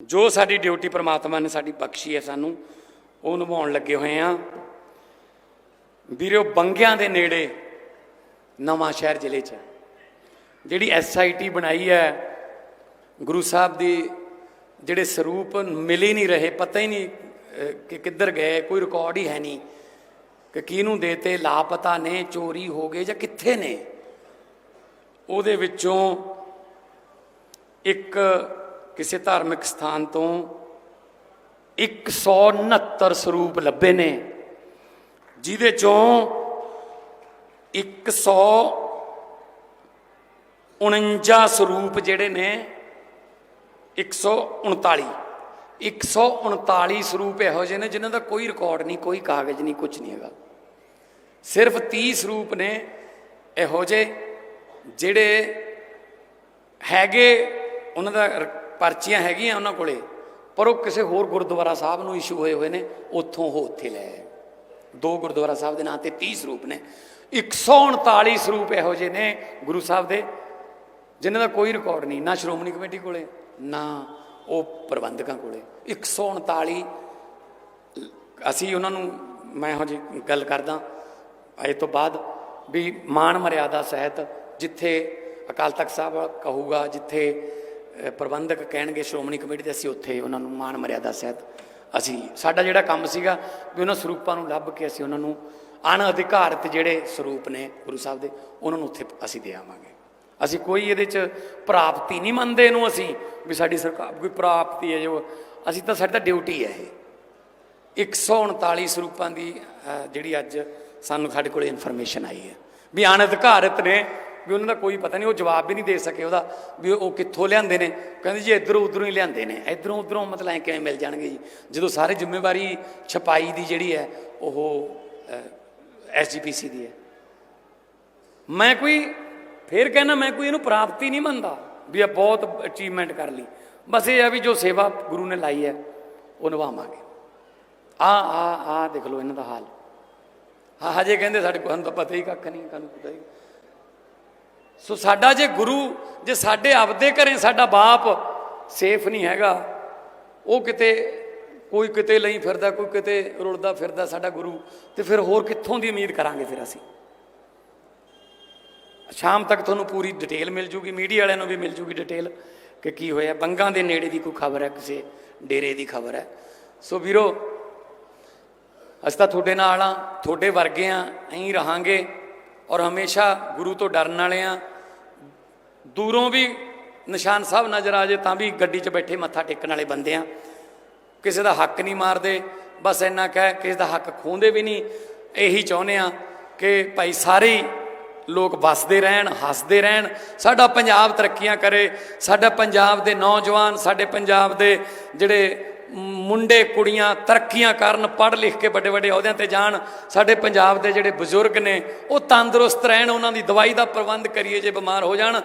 ਜੋ ਸਾਡੀ ਡਿਊਟੀ ਪ੍ਰਮਾਤਮਾ ਨੇ ਸਾਡੀ ਬਖਸ਼ੀ ਹੈ ਸਾਨੂੰ, ਉਹ ਨਿਭਾਉਣ ਲੱਗੇ ਹੋਏ ਆ ਵੀਰੋ, ਬੰਗਿਆਂ ਦੇ ਨੇੜੇ ਨਵਾਂ ਸ਼ਹਿਰ ਜ਼ਿਲ੍ਹੇ 'ਚ ਜਿਹੜੀ ਐਸਆਈਟੀ ਬਣਾਈ ਹੈ, ਗੁਰੂ ਸਾਹਿਬ ਦੀ ਜਿਹੜੇ ਸਰੂਪ ਮਿਲ ਨਹੀਂ ਰਹੇ, ਪਤਾ ਹੀ ਨਹੀਂ ਕਿ ਕਿੱਧਰ ਗਏ, ਕੋਈ ਰਿਕਾਰਡ ਹੀ ਹੈ ਨਹੀਂ ਕਿ ਕਿਹਨੂੰ ਦੇਤੇ, ਲਾਪਤਾ ਨੇ, ਚੋਰੀ ਹੋ ਗਏ ਜਾਂ ਕਿੱਥੇ ਨੇ। ਉਹਦੇ ਵਿੱਚੋਂ ਇੱਕ ਕਿਸੇ ਧਾਰਮਿਕ ਸਥਾਨ ਤੋਂ 169 ਸਰੂਪ ਲੱਭੇ ਨੇ, ਜਿਹਦੇ ਚੋਂ 149 ਸਰੂਪ ਜਿਹੜੇ ਨੇ 139 139 ਸਰੂਪ ਇਹੋ ਜਿਹੇ ਨੇ ਜਿਨ੍ਹਾਂ ਦਾ ਕੋਈ ਰਿਕਾਰਡ ਨਹੀਂ, ਕੋਈ ਕਾਗਜ਼ ਨਹੀਂ ਕੁਝ ਨਹੀਂ ਹੈਗਾ। ਸਿਰਫ 30 ਸਰੂਪ ਨੇ ਇਹੋ ਜਿਹੇ ਜਿਹੜੇ ਹੈਗੇ ਉਹਨਾਂ ਦਾ ਪਰਚੀਆਂ ਹੈਗੀਆਂ ਉਹਨਾਂ ਕੋਲੇ, ਪਰ ਉਹ ਕਿਸੇ ਹੋਰ ਗੁਰਦੁਆਰਾ ਸਾਹਿਬ ਨੂੰ ਇਸ਼ੂ ਹੋਏ ਹੋਏ ਨੇ, ਉੱਥੋਂ ਉਹ ਉੱਥੇ ਲੈ ਦੋ ਗੁਰਦੁਆਰਾ ਸਾਹਿਬ ਦੇ ਨਾਂ ਤੇ 30 ਸਰੂਪ ਨੇ। 139 ਸਰੂਪ ਇਹੋ ਜਿਹੇ ਨੇ ਗੁਰੂ ਸਾਹਿਬ ਦੇ, ਜਿਨ੍ਹਾਂ ਦਾ ਕੋਈ ਰਿਕਾਰਡ ਨਹੀਂ, ਨਾ ਸ਼੍ਰੋਮਣੀ ਕਮੇਟੀ ਕੋਲੇ, ਨਾ ਉਹ ਪ੍ਰਬੰਧਕਾਂ ਕੋਲੇ। 139 ਅਸੀਂ ਉਹਨਾਂ ਨੂੰ, ਮੈਂ ਇਹੋ ਜੀ ਗੱਲ ਕਰਦਾ, ਇਹ ਤੋਂ ਬਾਅਦ ਵੀ ਮਾਣ ਮਰਿਆਦਾ ਸਹਿਤ ਜਿੱਥੇ ਅਕਾਲ ਤਖਤ ਸਾਹਿਬ ਕਹੂਗਾ, ਜਿੱਥੇ ਪ੍ਰਬੰਧਕ ਕਹਿਣਗੇ, ਸ਼੍ਰੋਮਣੀ ਕਮੇਟੀ ਦੇ ਅਸੀਂ ਉੱਥੇ ਉਹਨਾਂ ਨੂੰ ਮਾਣ ਮਰਿਆਦਾ ਸਹਿਤ ਅਸੀਂ, ਸਾਡਾ ਜਿਹੜਾ ਕੰਮ ਸੀਗਾ ਵੀ ਉਹਨਾਂ ਸਰੂਪਾਂ ਨੂੰ ਲੱਭ ਕੇ ਅਸੀਂ ਉਹਨਾਂ ਨੂੰ ਅਣਅਧਿਕਾਰਤ ਜਿਹੜੇ ਸਰੂਪ ਨੇ ਗੁਰੂ ਸਾਹਿਬ ਦੇ, ਉਹਨਾਂ ਨੂੰ ਉੱਥੇ ਅਸੀਂ ਦੇ ਆਵਾਂਗੇ। ਅਸੀਂ ਕੋਈ ਇਹਦੇ 'ਚ ਪ੍ਰਾਪਤੀ ਨਹੀਂ ਮੰਨਦੇ ਇਹਨੂੰ ਅਸੀਂ, ਵੀ ਸਾਡੀ ਸਰਕਾਰ ਕੋਈ ਪ੍ਰਾਪਤੀ ਹੈ ਜੋ, ਅਸੀਂ ਤਾਂ ਸਾਡੀ ਤਾਂ ਡਿਊਟੀ ਹੈ ਇਹ। 139 ਸਰੂਪਾਂ ਦੀ ਜਿਹੜੀ ਅੱਜ ਸਾਨੂੰ ਸਾਡੇ ਕੋਲ ਇਨਫੋਰਮੇਸ਼ਨ ਆਈ ਹੈ, ਵੀ ਅਣਅਧਿਕਾਰਤ ਨੇ ਵੀ ਉਹਨਾਂ ਦਾ ਕੋਈ ਪਤਾ ਨਹੀਂ, ਉਹ ਜਵਾਬ ਵੀ ਨਹੀਂ ਦੇ ਸਕੇ ਉਹਦਾ ਵੀ ਉਹ ਕਿੱਥੋਂ ਲਿਆਂਦੇ ਨੇ। ਕਹਿੰਦੇ ਜੀ ਇਧਰੋਂ ਉਧਰੋਂ ਹੀ ਲਿਆਂਦੇ ਨੇ। ਇਧਰੋਂ ਉਧਰੋਂ ਮਤਲਬ ਐ ਕਿਵੇਂ ਮਿਲ ਜਾਣਗੇ ਜੀ? ਜਦੋਂ ਸਾਰੇ ਜ਼ਿੰਮੇਵਾਰੀ ਛਪਾਈ ਦੀ ਜਿਹੜੀ ਹੈ, ਉਹ ਐਸਜੀਪੀਸੀ ਦੀ ਹੈ। ਮੈਂ ਕੋਈ, ਫੇਰ ਕਹਿੰਦਾ ਮੈਂ ਕੋਈ ਇਹਨੂੰ ਪ੍ਰਾਪਤੀ ਨਹੀਂ ਮੰਨਦਾ ਵੀ ਇਹ ਬਹੁਤ ਅਚੀਵਮੈਂਟ ਕਰ ਲਈ। ਬਸ ਇਹ ਆ ਵੀ ਜੋ ਸੇਵਾ ਗੁਰੂ ਨੇ ਲਾਈ ਹੈ, ਉਹ ਨਿਭਾਵਾਂਗੇ। ਆ ਆ ਆ ਦੇਖ ਲਓ ਇਹਨਾਂ ਦਾ ਹਾਲ। ਹਾਂ ਹਜੇ ਕਹਿੰਦੇ ਸਾਡੇ ਕੋਲ ਤਾਂ ਪਤਾ ਹੀ ਕੱਖ ਨਹੀਂ ਕਾਨੂੰ ਪਤਾ ਹੀ ਸੋ ਸਾਡਾ ਜੇ ਗੁਰੂ, ਜੇ ਸਾਡੇ ਆਪਦੇ ਘਰੇ ਸਾਡਾ ਬਾਪ ਸੇਫ ਨਹੀਂ ਹੈਗਾ, ਉਹ ਕਿਤੇ, ਕੋਈ ਕਿਤੇ ਲਈ ਫਿਰਦਾ, ਕੋਈ ਕਿਤੇ ਰੁਲਦਾ ਫਿਰਦਾ ਸਾਡਾ ਗੁਰੂ, ਤੇ ਫਿਰ ਹੋਰ ਕਿੱਥੋਂ ਦੀ ਉਮੀਦ ਕਰਾਂਗੇ ਫਿਰ ਅਸੀਂ? ਸ਼ਾਮ ਤੱਕ ਤੁਹਾਨੂੰ ਪੂਰੀ ਡਿਟੇਲ ਮਿਲ ਜੂਗੀ ਮੀਡੀਆ ਵਾਲਿਆਂ ਨੂੰ ਵੀ ਮਿਲ ਜੂਗੀ ਡਿਟੇਲ ਕਿ ਕੀ ਹੋਇਆ। ਬੰਗਾਂ ਦੇ ਨੇੜੇ ਦੀ ਕੋਈ ਖਬਰ ਹੈ, ਕਿਸੇ ਡੇਰੇ ਦੀ ਖਬਰ ਹੈ। ਸੋ ਵੀਰੋ, ਅਸੀਂ ਤਾਂ ਤੁਹਾਡੇ ਨਾਲ ਆ ਤੁਹਾਡੇ ਵਰਗੇ ਆ ਐਂ ਰਹਾਂਗੇ। ਔਰ ਹਮੇਸ਼ਾ ਗੁਰੂ ਤੋਂ ਡਰਨ ਵਾਲੇ ਆ। ਦੂਰੋਂ ਵੀ ਨਿਸ਼ਾਨ ਸਾਹਿਬ ਨਜ਼ਰ ਆ ਜੇ ਤਾਂ ਵੀ ਗੱਡੀ 'ਚ ਬੈਠੇ ਮੱਥਾ ਟੇਕਣ ਵਾਲੇ ਬੰਦੇ ਆ। ਕਿਸੇ ਦਾ ਹੱਕ ਨਹੀਂ ਮਾਰਦੇ, ਬਸ ਇੰਨਾ ਕਹਿ, ਕਿਸੇ ਦਾ ਹੱਕ ਖੋਹਦੇ ਵੀ ਨਹੀਂ। ਇਹੀ ਚਾਹੁੰਦੇ ਆ ਕਿ ਭਾਈ ਸਾਰੇ ਲੋਕ ਵਸਦੇ ਰਹਿਣ, ਹੱਸਦੇ ਰਹਿਣ। ਸਾਡਾ ਪੰਜਾਬ ਤਰੱਕੀਆਂ ਕਰੇ, ਸਾਡਾ ਪੰਜਾਬ ਦੇ ਨੌਜਵਾਨ, ਸਾਡੇ ਪੰਜਾਬ ਦੇ ਜਿਹੜੇ ਮੁੰਡੇ, ਕੁੜੀਆਂ ਤਰੱਕੀਆਂ ਕਰਨ ਪੜ੍ਹ ਲਿਖ ਕੇ ਵੱਡੇ ਵੱਡੇ ਅਹੁਦਿਆਂ ਤੇ ਜਾਣ, ਸਾਡੇ ਪੰਜਾਬ ਦੇ ਜਿਹੜੇ ਬਜ਼ੁਰਗ ਨੇ, ਉਹ ਤੰਦਰੁਸਤ ਰਹਿਣ, ਉਹਨਾਂ ਦੀ ਦਵਾਈ ਦਾ ਪ੍ਰਬੰਧ ਕਰੀਏ ਜੇ ਬਿਮਾਰ ਹੋ ਜਾਣ।